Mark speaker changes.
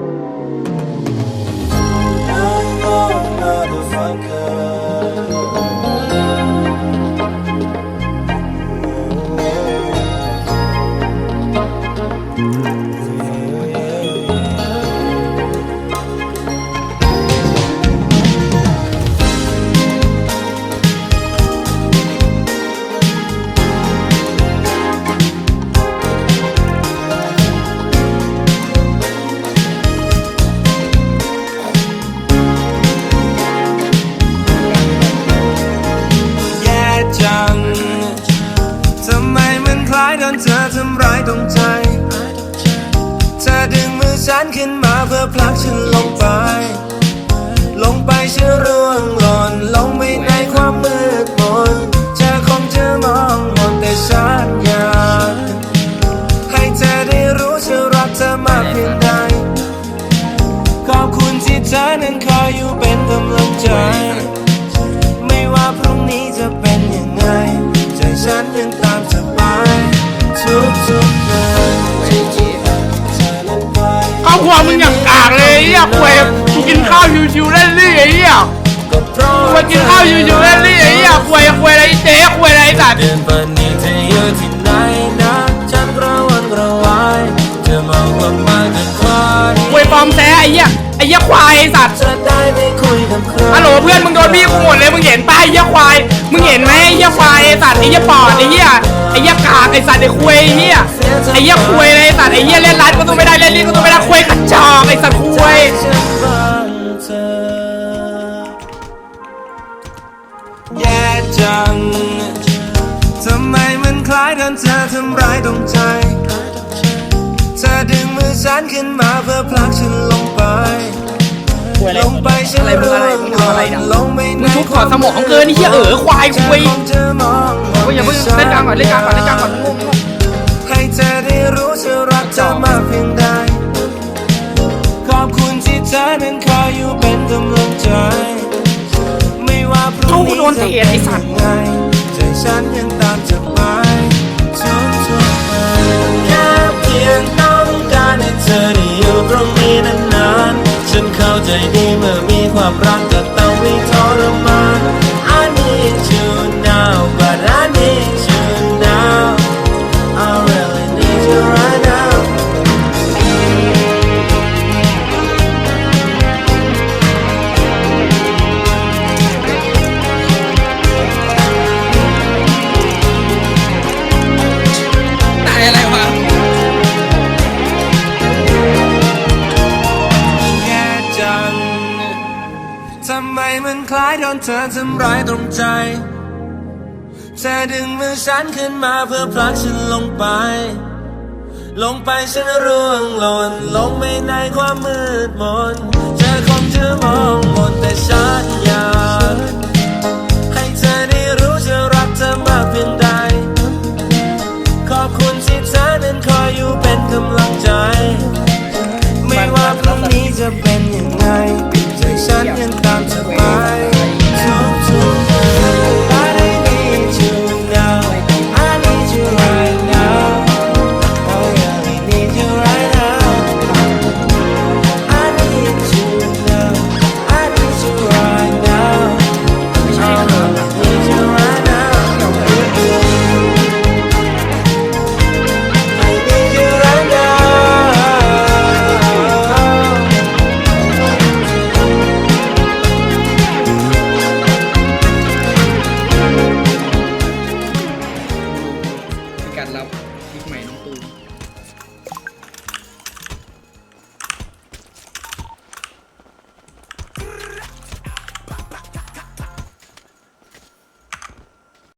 Speaker 1: Thank you. ท้ายโดนเธอทำร้ายตรงใจ เธอดึงมือฉันขึ้นมาเพื่อผลักฉันลงไป ลงไปฉันร่วงหล่นลงไปในความมืดมนเธอคงจะมองมนแต่ฉันอยากให้เธอได้รู้ฉันรักเธอมากเพียงใดขอบคุณที่เธอนั้นคอยอยู่เป็นกำลังใจ
Speaker 2: ครอบครัวมึงอย่างกากเลยไอ้เหี้ยควยกูกินข้าวชิวๆเล่นลี่ไอ้เหี้ย
Speaker 1: ก็เพราะ
Speaker 2: ควยกินข้าวชิวๆเล่นลี่ไอ้เหี้ยควยควยอะไรเจ๊ควยอะไรไอ้สัตว์
Speaker 1: เดือนปันนี้เธออยู่ที่ไหนนะฉันกระวนกระวายเธอมองกลับมาจนคลาด
Speaker 2: ควยปลอมแท้ไอ้เหี้ย ไอ้เหี้ยควายไอ้สัตว์
Speaker 1: จะได้ไม่คุยกับใคร
Speaker 2: ฮัลโหลเพื่อนมึงโดนพี่กูหมดเลยมึงเห็นป้าไอ้เหี้ยควายมึงเห็นไหมไอ้เหี้ยควายไอ้สัตว์ไอ้เหี้ยปอดไอ้เหี้ยไอ้เหี้ยกากไอ้สัตว์ไอ้ควยไอ้เหี้ยไอ้เหี้ยควยเลยไอ้สัตว์ไอ้เหี้ยเล่นร้านก็ต้องไม่ได้เล่นลิ้นก็ต้องไม่ได้ควยกระจอกไอ้สัตว์ควย
Speaker 1: ฉันฟังเธอแย่จังทำไมมันคล้ายโดนเธอทำร้ายตรงใจ เธอดึงมือฉันขึ้นมาเพื่อผลักฉันลงไปลงไปฉัน
Speaker 2: อะไรมึงอะไรมึงทำอะไรเนี่ย
Speaker 1: ลงไปใน
Speaker 2: มึงทุบถอดสมองเกินไอ้เหี้ยเอ๋อควาย
Speaker 1: เธอ
Speaker 2: ควย
Speaker 1: คงจะมอง
Speaker 2: โอ้ยอย่าเพิ่งเล่นกลางก่อนเล่นกลางก่อนเล่นกลางก่อนงงงง
Speaker 1: ให้เธอได้รู้ฉันรักเธอมากเพียงใดขอบคุณที่เธอนั้นคอยอยู่เป็นกำลังใจ ไม่ว่าพรุ่ง
Speaker 2: เขา
Speaker 1: นี้
Speaker 2: โดนเตะ
Speaker 1: ฉั มันคล้ายโดนเธอทำร้ายตรงใจเธอดึงมือฉันขึ้นมาเพื่อผลักฉันลงไป ลงไปฉันร่วงหล่นลงไปในความมืดมนเธอคงจะมองหมนแต่ฉันอยากให้เธอได้รู้ฉันรักเธอมากเพียงใด ขอบคุณที่เธอนั้นคอยอยู่เป็นกำลังใจ ไม่ว่าพรุ่งนี้จะเป็นยังไงใจฉันยัง